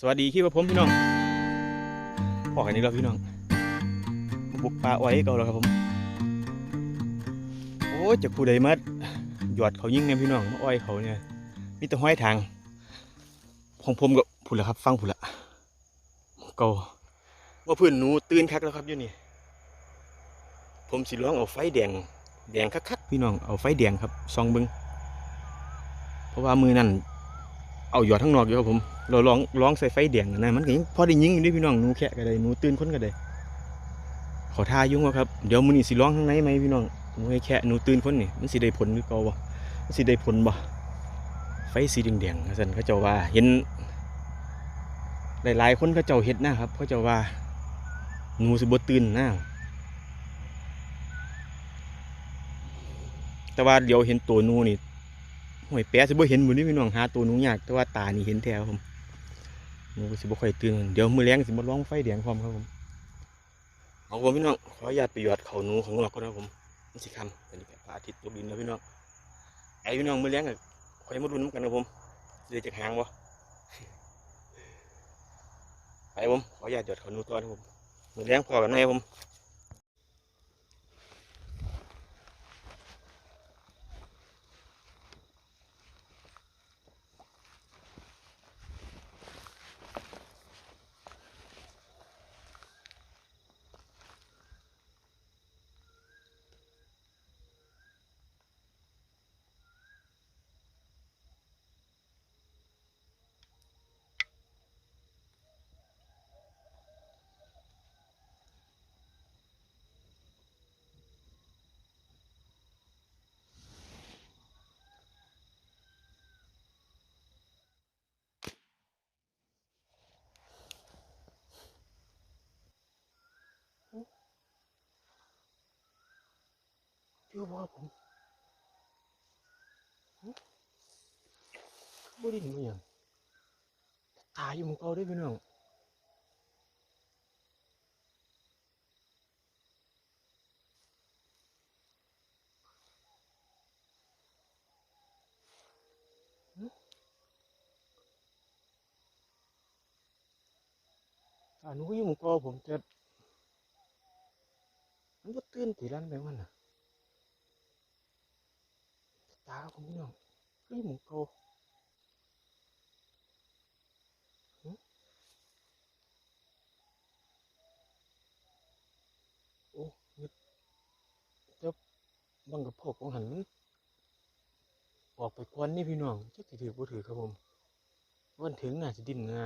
สวัสดีคิดว่าผมพี่น้องพอกันนี้แล้วพี่น้องบุกปลาอ้อยเก่าแล้วครับผม โอ้ยจากผู้ใดมาหยอดเขายิ่งเนี่ยพี่น้องมาอ้อยเขาเนี่ยมีแต่ห้อยทางของผมกับผุนละครับ ฟังผุนละเก่าว่าเพื่อนหนูตื่นคักแล้วครับอยู่นี่ ผมสิร้องเอาไฟแดง แดงคักๆพี่น้องเอาไฟแดงครับซองบิงเพราะว่ามือนั่น เอาหยอดทั้งนอกอยู่ครับผม เราลองลองใส่ไฟแดงนะมันก็ยังพอได้ยิงอยู่ด้พี่น้องหนูแค่ก็ได้หนูตื่นคนก็ได้ขอทายุ่งวะครับเดี๋ยวมือนี่สิร้องข้างในไหมพี่น้องหนูให้แค่หนูตื่นคนนี่มันสิได้ผลหรือเปล่าบ่มันสิได้ผลบ่ไฟสีแดงๆสันเขาเจ้าว่าเห็นหลายๆคนเขาเจ้าเฮ็ดนะครับเขาเจ้าว่าหนูสิบตื่นนะแต่ว่าเดี๋ยวเห็นตัวหนูนี่ ห่วยแปะสิบ่เห็นหมดนี่พี่น้องหาตัวหนูยากแต่ว่าตานี่เห็นแท้ครับผมหนูก็สิบ่ค่อยตื่นเดี๋ยวมือแลงสิมาลองไฟแดงพร้อมครับผมเอาผมพี่น้องขออนุญาตไปหยอดเขาหนูของเราก่อนนะผมมันสิคำตอนนี้ก็พระอาทิตย์ตกดินแล้วพี่น้องไอ้พี่น้องมือแลงก็ค่อยมาดูน้ำกันครับผมเดี๋ยวจะหางบ่ไปผมขออนุญาตหยอดเขาหนูก่อนครับผมมือแลงพอกันไหมผม อยู่บ่ผมบ่ได้นบ่หยังตายอยู่หมึงเก่าเด้อพี่น้องหึตาหนูอยู่หมึงเก่าผมจะมันบ่ตื่นติลันไปมันน่ะ ตาผมพี่น้องเฮ้ยหมูโตโอ้ยเจ้าบังกับพกของหันออกไปควันนี่พี่น้องจักสิถือบ่ถือครับผมวันถึงน่ะสิดิ้นนะ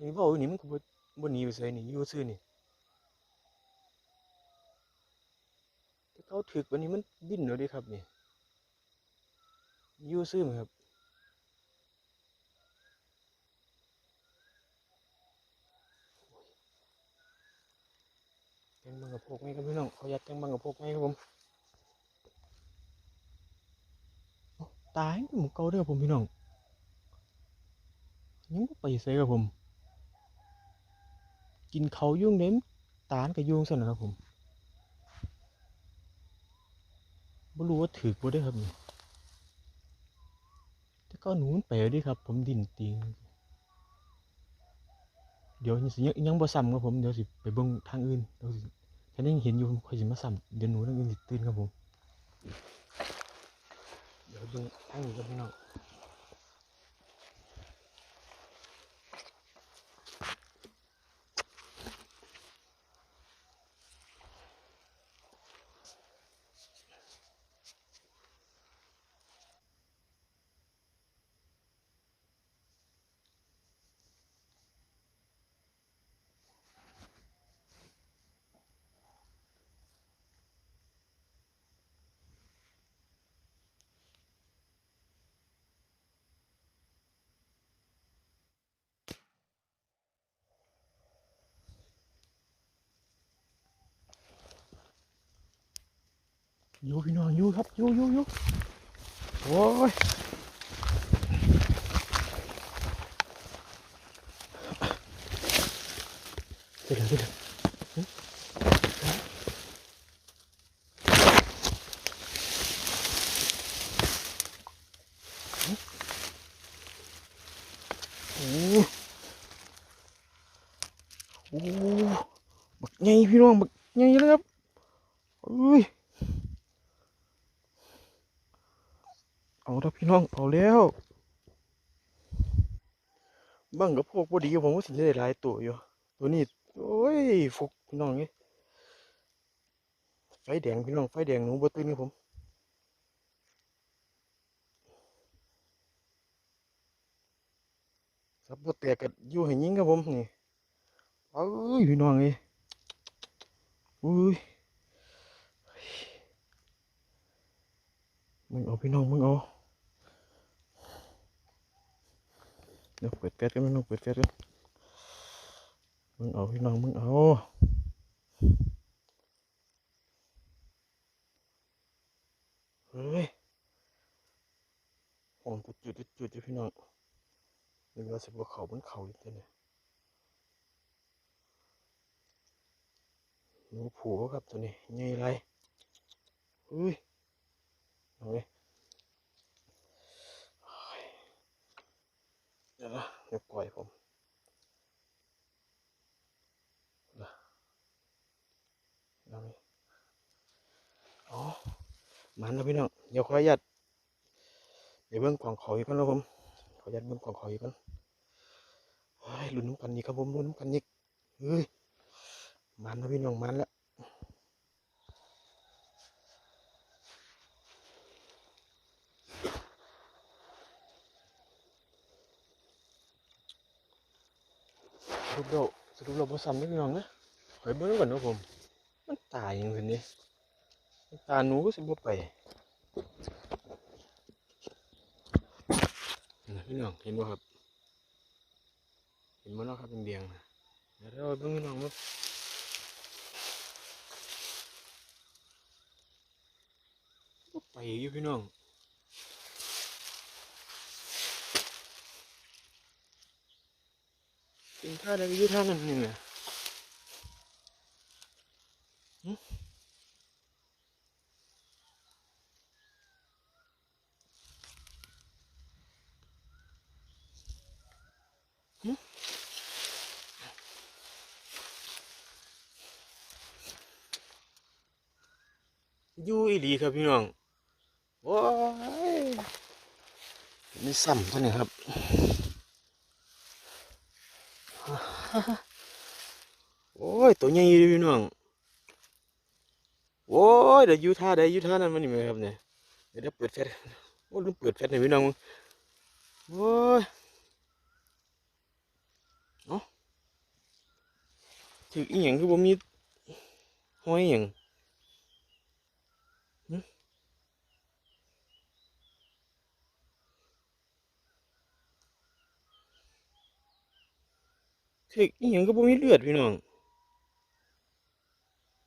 นี่ว้าอยู่นี่มันก็บ่บ่หนีไปไสนี่อยู่ซื่อนี่เขาถึกวันนี้มันดิ้นแล้วเด้ครับนี่ ยูซื่มครับ แกงบังกับพวกไหมครับพี่น้องเขายัดแกงบังกับพวกไหมครับผม ตายหมูเกาด้อผมพี่น้องยังไปใส่ครับผม กินเขายุ่งเด้มตาลกับยุ่งสนนะครับผมบ่รู้ว่าถือบ่ได้ครับนี่ ก็หนูมันไปดิครับ ผมดินตีงเดี๋ยวสิยังยังบ่ซ้ำครับผมเดี๋ยวสิไปเบิ่งทางอื่นเดี๋ยวสิฉันยังเห็นอยู่ค่อยสิมาซ้ำเดี๋ยวหนูทางอื่นสิตื่นครับผมเดี๋ยวเบิ่งทางนี้ครับพี่น้อง อยู่พี่น้องอยู่ครับอยู่อยู่อยู่โอ้ยเดี๋ยวเดี๋ยวเดี๋ยวหึหึโอ้ อ้บักใหญ่พี่น้องบักใหญ่เลยครับเอ้ย เอาแล้วพี่น้องเอาแล้วบังกับพวกพอดีผมว่าสิได้หลายตัวอยู่ ตัวนี้โอ้ยฟุกพี่น้องนี่ไฟแดงพี่น้องไฟแดงหนูบ่ตื่นครับผมครับบ่แตกกันอยู่ให้ยิงครับผมนี่เอ้ยพี่น้องเอ้อุ้ยมึงเอาพี่น้องมึงเอา ดี๋ยวเปิดแก๊สกันพี่น้องเปิดแก๊สกันมึงเอาพี่น้องมึงเอาเฮ้ยห้องจุดจุดจุดจุดพี่น้องนึกว่าสิบ่าเขามันเขาอีกเนี่ยหนูผูครับตัวนี้ใหญ่ไรอุ้ยเอาเลยโอ้ยเดี๋ยวนะเดี๋ยวปล่อยผมนะเอาเลยอ๋อมันนะพี่น้องเดี๋ยวขออนุญาตเดี๋ยวเบิ่งกล่องเขาอีกกันแล้วผมขออนุญาตเบิ่งกล่องเขาอีกกันเฮ้ลุ้นน้ำกันอีกครับผมลุ้นน้ำกันอีกเฮ้ยมันนะพี่น้องมันแล้ว รุปเราสรุปเราบ่ซ้ำนี่พี่น้องนะขอยเบิ่งก่อนนะผม มันตายอยังไงนี่มันตาหนูก็สิบ่ไปนะพี่น้องเห็นบ่ครับ เห็นบ่เนาะครับเป็นเดียงนะเดี๋ยวเราเบิ่งพี่น้องครับบ่ไปอยู่พี่น้อง กินข้าวได้ก็อยู่ท่านั้นนี่แหละอยู่อีหลีครับพี่น้อง โอ้ยมีซ้ำตัวนี้ครับ โอ้ย ตัวใหญ่เลยพี่น้อง โอ้ยเดี๋ยวยูท่าได้ยูท่านั่นมันนี่ไหมครับเนี่ยเดี๋ยวเดี๋ยวเปิดแฟลชโอ้ลืมเปิดแฟลชให้พี่น้องโอ้ยเนาะถืออีหยังคือผมมีห้อยอหย่าง ถืออีหยังก็บ่มีเลือดพี่น้อง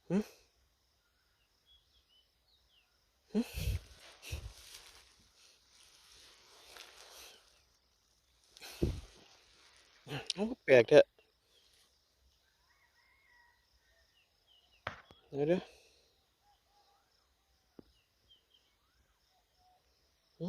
หึหึเอ้แปลกแท้เดี๋ยวเดี๋ยวหึ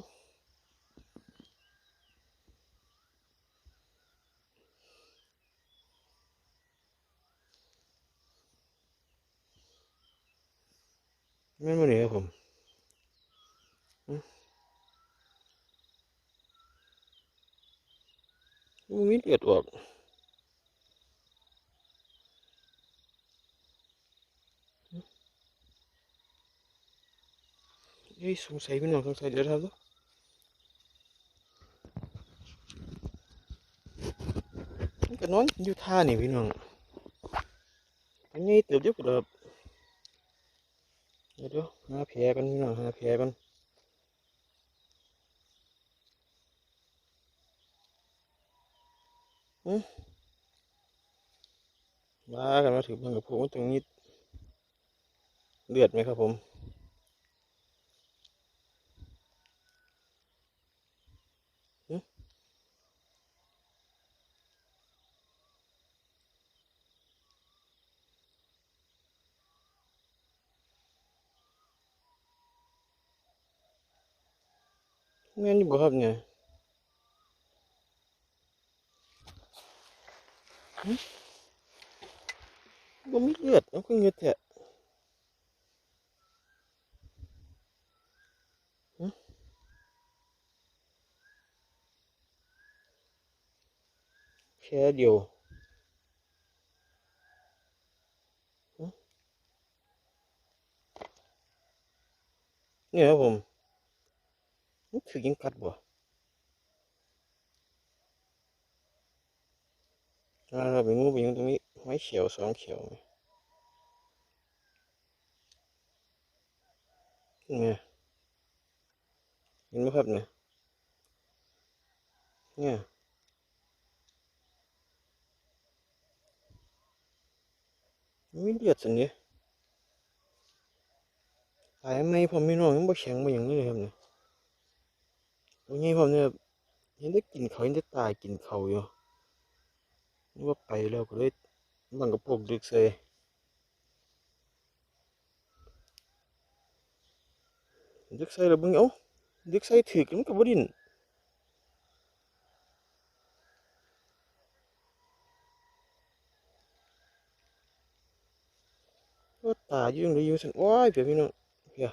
แม่นบ่เนี่ยครับผมหึ บ่มีเลือดออกเฮ้ยสงสัยพี่น้องสงสัยเดี๋ยวครับมันก็นอนอยู่ท่านี่พี่น้องอันนี้เติบเดียวก็เติบเดี๋ยวเดี๋ยวหาแผลกันพี่น้องหาแผลกัน มากันมาถือบังกับผมตรงนี้ เลือดไหมครับผม Nghe như bữa บเนี้ย อยู่บ่ครับเนี่ยบ่มีเลือดเอาคือเงือดแท้หึแค่เดียวเนี่ยครับผมมันคือยิงกัดบ่ อ่าเราไปงูไปยิงตรงนี้ไม้เขียวสองเขียวไหมเนี่ยเห็นไหมครับเนี่ยเนี่ยมีเลือดสิเนี่ยตายไหมผมไม่น้องยังบ่แข็งบ่อย่างนี้เลยครับเนี่ยตัวนี้ผมเนี่ยเห็นได้กินเขาวเห็นได้ตายกินเขาอยู่ นึกว่าไปแล้วก็เลยบังกระโปรงดึกใส่ดึกใส่แล้วเบิ่งเอ้าดึกใส่ถือกันมันก็บ่ดินว่าตาอยู่ยังได้อยู่สันว้ายเพียพี่น้องเพีย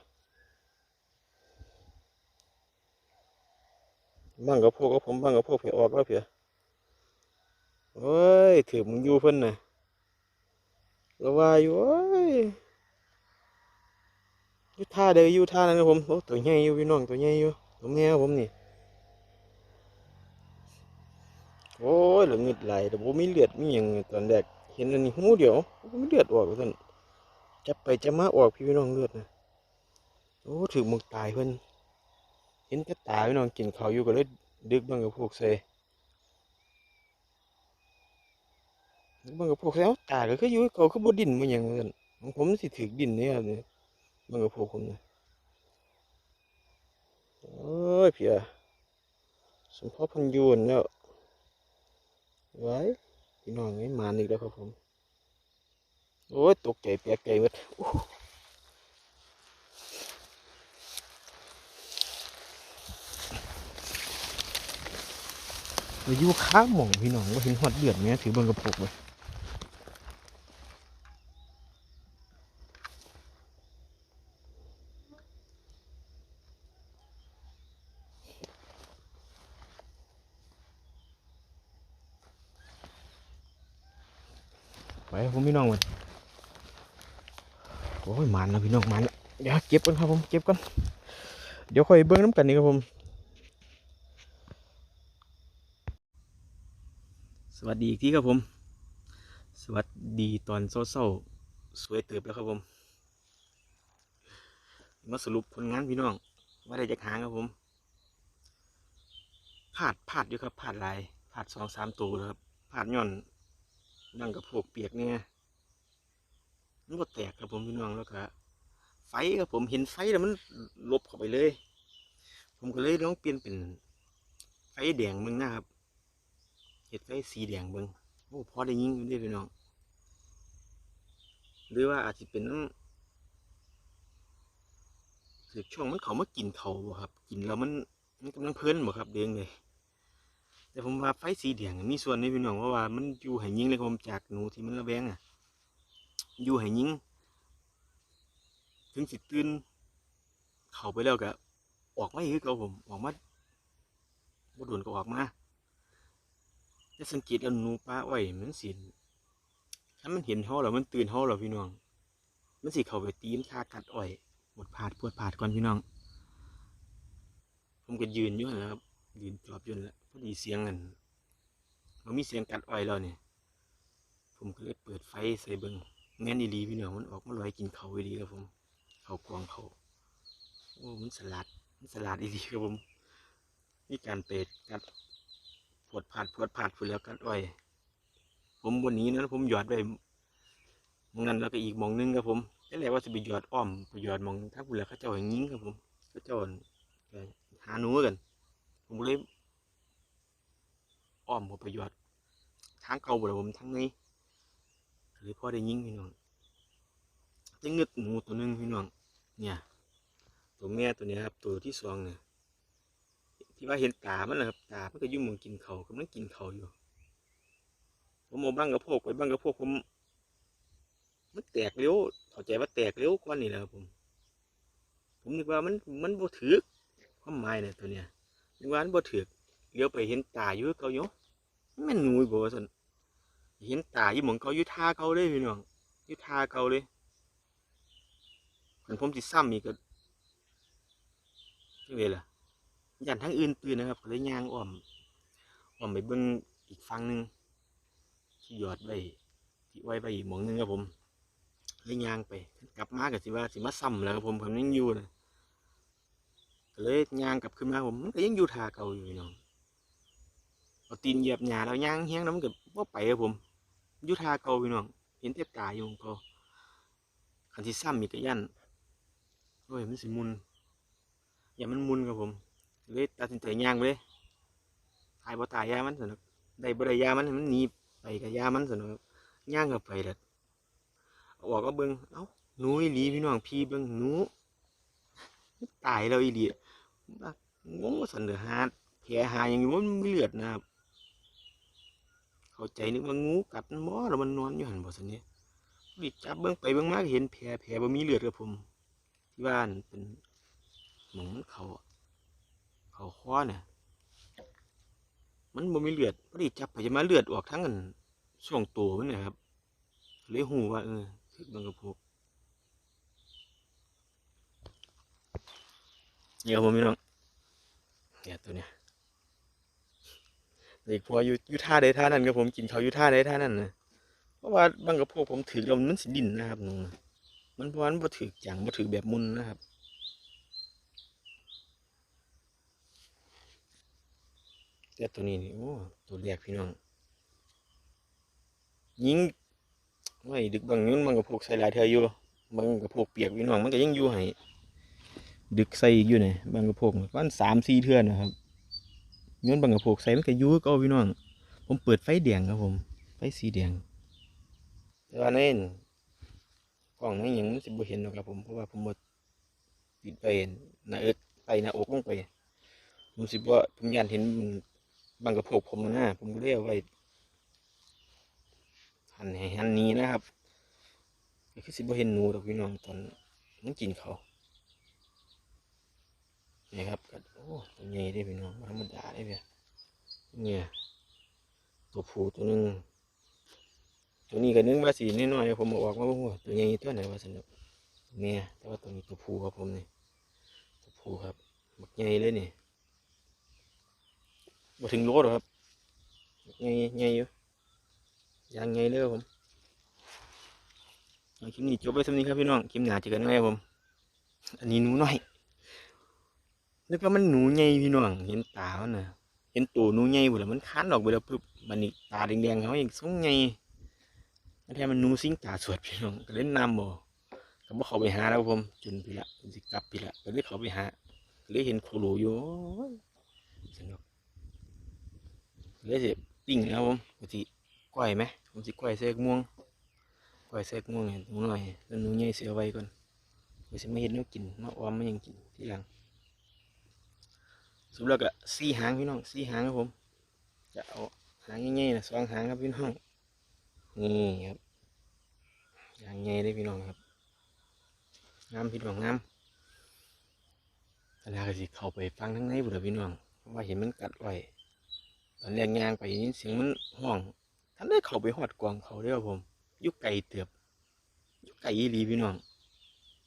บังกับพวกกับผมบังกับพวกเพียออกแล้วเพีย โอ้ยถือมึงอยู่เพิ่นน่ะแล้วาอยู่โอ้ยอยู่ท่าเดียวอยู่ท่านั้นครับผมโอ้ตัวใหญ่อยู่พี่น้องตัวใหญ่อยู่ตัวแม่ครับผมนี่โอ้ยเหลือเงึดไหลแต่บ่มีเลือดมีหยังตอนแรกเห็นอันนี้หูเดียวบ่มีเลือดออกว่าซั่นจับไปจะมาออกพี่น้องเลือดนะโอ้ถือมึกตายเพิ่นเห็นแต่ตาพี่น้องกินเขาวอยู่ก็เลยดึกบังกับพวกใส่ ดึกบังกับพวกใส่เอ้าตาก็คืออยู่เขาคือบดิ้นบ่หยังว่าซั่นผมสิถือดินเนี่ยครับเนี่ยบังกับพวกผมนะโอ้ยเพียสมพอพันยูนแล้วไว้พี่น้องไอ้มานอีกแล้วครับผม โอ้ยตกใจเปียกใจหมดอยู่ข้างหม่องพี่น้องว่าเห็นหอดเดือดไหมถือเบิ่งกระปุกเลยไปครับผมพี่น้องมัน โอ้ยมันแล้วพี่น้องมันเดี๋ยวเก็บกันครับผมเก็บกันเดี๋ยวค่อยเบิ่งน้ำกันนี่ครับผม สวัสดีอีกทีครับผม สวัสดีตอนเศร้าๆสวยเติบแล้วครับผม มาสรุปผลงานพี่น้องว่าได้จากหางครับผมพลาดพลาดอยู่ครับพลาดลายพลาดสองสามตัวแล้วครับพลาดย่อนนั่งกับพวกเปียกเนี่ย มันก็แตกครับผมพี่น้องแล้วก็ไฟครับผมเห็นไฟแล้วมันลบเข้าไปเลย ผมก็เลยลองเปลี่ยนเป็นไฟแดงมึงนะครับเห็ดไฟสีแดงเบิงโอ้พอได้ยิงอยู่ด้พี่น้อง หรือว่าอาจจะเป็นน้ำคือช่วงมันเขามากินเขาบ่ครับกินแล้วมันมันกำลังเพลินบ่ครับเด้งเลยแต่ผมว่าไฟสีแดงมีส่วนในพี่น้องเพราะว่ามันอยู่ห้ยิงเลยครับผมจากหนูที่มันระแวงอะ อยู่ให้ยิง ถึงสิตื่นเขาไปแล้วก็ออกมาอีกครับผมออกมาบ่โดนก็ออกมาจะสังเกตอนูปลาอ้อยมันสิถ้ามันเห็นเขาแล้วมันตื่นเขาแล้วพี่น้อง มันสิเข้าไปตีนคากัดอ้อยปวดผาดปวดผาดก่อนพี่น้อง ผมก็ยืนอยู่นั่นและครับยืนจอบยู่นั่นแหละพอดีเสียงกันมันมีเสียงกัดอ้อยแล้วเนี่ยผมก็เลยเปิดไฟใส่เบิง แม่นอีหลีพี่น้องมันออกมาลอยกินเขาอีครับผมเขากวางเขาโอ้มันสลัดมันสลัดอีหลีครับผมนี่การเปิดกัดปวดผาดปวดผาดพูดแล้วกันอ้อย ผมวันนี้นะผมหยอดไปมองนั้นแล้วก็อีกมองหนึงครับผมแต่แรกว่าจะไปหยอดอ้อมไปหยอดมองถ้าพูดแล้วเขาเจ้าอย่างนี้ครับผมเขาเจ้าหาหนูกัน ผมเลยอ้อมผมไปหยอดทางเก่าบ่ผมทางนี้ เลยพอได้ยิงพี่น้องจะเงึดหนูตัวหนึงพี่น้องเนี่ยตัวแม่ตัวนี้ครับตัวที่สองเนี่ยที่ว่าเห็นตามันนะครับตามันก็ยุ่งมือกินเขากำลังกินเขาอยู่ผมเอาบ้างกระโพกไปบ้างกระโพกผมมันแตกเร็วเข้าใจว่าแตกเร็วกว่านี่แหละครับผม ผมนึกว่ามันมันบ่ถือความหมายเนี่ยตัวเนี้ยนึกว่ามันบ่ถือเลี้ยวไปเห็นตาอยู่เก่าอยู่มันแม่หนูอีกบ่สัน เห็นตาอยู่หมองเก่าอยู่ท่าเก่าเลยพี่น้องอยู่ท่าเก่าเลยคันผมสิซ้ำอีกก็จังไดล่ะย่นทั้งอื่นตื่นนะครับก็เลยย่างอ้อมอ้อมไปเบิ่งอีกฝั่งหนึ่งที่หยอดไว้ที่ไว้ไปอีกหมองหนึงครับผมเลยย่างไปกลับมาก็สิว่าสิมาซ้ำแล้วครับผมผมยังอยู่นะก็เลยย่างกลับขึ้นมาผมมันก็ยังอยู่ท่าเก่าอยู่พี่น้องเอาตีนเหยียบหญ้าแล้วย่างเฮี้ยงแล้วมันก็ บ่ไปครับผมยู่ท่าเก่าพี่น้องเห็นแต่ตาอยู่ของเขาคันที่ซ้ำอีกก็ยันโอ้ยมันสิมุนอย่ามันมุนครับผมเลยตัดสินใจย่างไปเลยตายบ่ตายยามันสนุกได้บ่ได้ยามันมันหนีไปกับยามันสนุกย่างกับไปแล้วออกก็เบิ่งเอ้าหนูอีหลีพี่น้องพี่เบิ่งหนูตายแล้วอีหลีงงว่าสันเดือหาแผลหาอย่างนี้มันไมีเลือดนะครับ เข้าใจนึกว่างูกัดมันบ่แล้วมันนอนอยู่หันบ่สันนี้ดิจับเบิ่งไปเบิ่งมากเห็นแผลแผลบ่มีเลือดครับผม ที่บ้านเป็นหมองมันเขาเขาคอเนี่ยมันบ่มีเลือดพอดีจับไปจะมาเลือดออกทั้งกันช่วงตัวมันเนะครับเลยหูว่าเออถึกบังกระพกเดี๋ยวผมพี่น้องเนี่ยตัวเนี้ย เด็กพออยู่อยู่ท่าใดท่านั้นครับผมกินเขาอยู่ท่าใดท่านั้นนะเพราะว่าบังกระพกผมถือล้วมันสิดินนะครับหนูมันเพราะว่ามันบ่ถือจังบ่ถือแบบมุนนะครับแต่ตัวนี้นี่โอ้ตัวแรกพี่น้องยิงไว้ดึกบางนู้นมันก็พวกใส่หลายเทื่ออยู่บางก็พวกเปียกพี่น้องมันก็ยังอยู่ให้ดึกใส่อีกอยู่เนี่ยบางก็พวกวันสามสี่เทื่อนะครับ นู้นบางก็พวกใส่มันก็ยู่ก็พี่น้อง ผมเปิดไฟแดงครับผม ไฟสีแดงแต่ว่าในกล้องนี่ยังมันสิบ่เห็นหรอกครับผม เพราะว่าผมบ่ติดไปหน้าเอิกไปหน้าอกลงไป ผมสิบ่าผมยันเห็นมังกระโพกผมนะผมก็เลยเอาไว้หันให้หันนี้นะครับคือสิบ่เห็นหนูดอกพี่น้องตอนมันกินเขา นี่ครับก็โอ้ตัวใหญ่ได้พี่น้องธรรมดาได้เพี่เนี่ยตัวผู้ตัวหนึงตัวนี้ก็นึกว่าสีน้อยๆผมบอกว่าโอ้โหตัวใหญ่ตัวไหนว่าสนุกเนี่ยแต่ว่าตัวนี้ตัวผู้ครับผมนี่ตัวผู้ครับบักใหญ่เลยนี่บ่ถึงโลหรอครับใหญ่ใหญ่อยู่ยังไงเลยครับผมคลิปนี้จบไปสำนี้ครับพี่น้องคลิปหนาเจอกันไหมครับผม อันนี้หนูน้อย นึกว่ามันหนูใหญ่พี่น้องเห็นตามันนะเห็นตัวหนูใหญ่หมดแล้วมันคันออกไปแล้วปุ๊บมันนี่ตาแดงๆเขาเองสูงใหญ่แล้วแท้มันหนูซิงตาสวดพี่น้องก็เล่นน้ำบ่ก็บ่เขาไปหาแล้วผมจนพี่ละจนสิกลับพี่ละก็เลยเขาไปหาก็เลยเห็นโคโลอยู่สนุกเลยสิปิ้งนะครับผมปกติก้อยไหมผมสิก้อยเสกม่วงก้อยเสกม่วงเห็นหนูหน่อยแล้วหนูใหญ่เสียไว้ก่อนเดี๋ยวสิมาเห็นนวกินมาออมไมายังกินทีหลัง สรุปแล้วก็สี่หางพี่น้องสี่หางครับผม จะเอาหางใหญ่ๆนะสองหางครับพี่น้องนี่ครับหางใหญ่เลยพี่น้องครับงามพี่น้องงามแล้วก็สิเข้าไปฟังทั้งในบุตรพี่น้องเพราะว่าเห็นมันกัดไว้ตอนแรกยางไปยินเสียงมันห้องท่านได้เข้าไปหอดกวางเขาด้อผมยุกไก่เตือบยุกไก่อีหลีพี่น้อง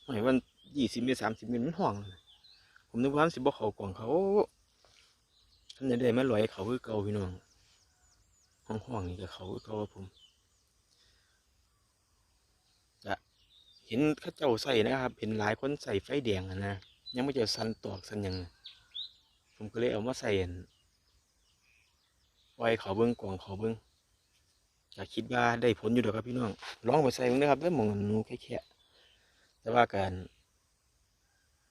หมายวันยี่สิบเมตรสามสิบเมตรมันห่วงผมนึกว่านสิบ่เขากวางเขา ท่านจะได้มาลอยเขาคือเก่าพี่น้องห้องห้องๆนี่ก็เขาคือเก่าผมจะเห็นข้าเจ้าใส่นะครับ เห็นหลายคนใส่ไฟแดงนะยังไม่เจอสันตอกสันยังผมก็เลยเอามาใส่ไว้เขาเบิ้งกวางเขาเบิ้งก็คิดว่าได้ผลอยู่ดอกครับพี่น้องลองไปใส่เบิ่งนะครับได้หมองหนูแค่ๆแต่ว่าการ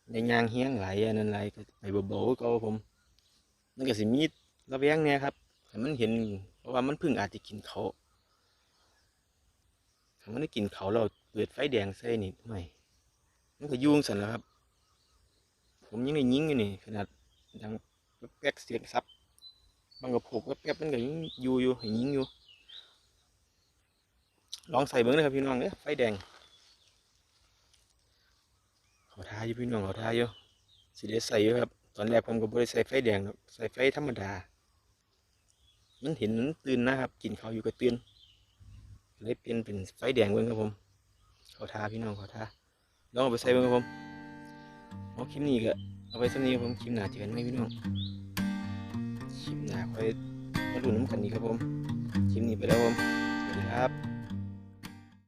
ในยางเฮี้ยงไหลอันนั้นไหลายก็ไปเบาๆก็ผม มันก็สิมีระแวงเนี่ยครับให้มันเห็นว่ามันพึ่งอาจจะกินเขาถ้ามันได้กินเขาเราเปิดไฟแดงใส่นี่ไม่มันก็ยุ่งสันแล้วครับ ผมยิงได้ยิงอยู่นี่ ขนาดดังแป๊กเสียงซับมันก็ผูกแป๊บๆมันก็ยิงอยู่อยู่ให้ยิงอยู่ ลองใส่เบิ้งนะครับพี่น้องเนี่ยไฟแดงเขาทาอยู่พี่น้องเขาทาอยู่สีเดใส่อยู่ครับ ตอนแรกผมก็บ่ได้ใส่ไฟแดงหรอกใส่ไฟธรรมดา มันเห็นมันตื่นนะครับ กินเขาอยู่ก็ตื่นเลยเปลี่ยนเป็นไฟแดงเบิ่งครับผม เขาทาพี่น้องเขาทาลองเอาไปใส่เบิ่งครับผมเอาคลิปนี้ก็เอาไปสักนี้ครับผมคลิปหน้าเจอกันไหมพี่น้องคลิปหน้าค่อยมาดูน้ำกันอีกครับผมคลิปนี้ไปแล้วครับผมสวัสดีครับ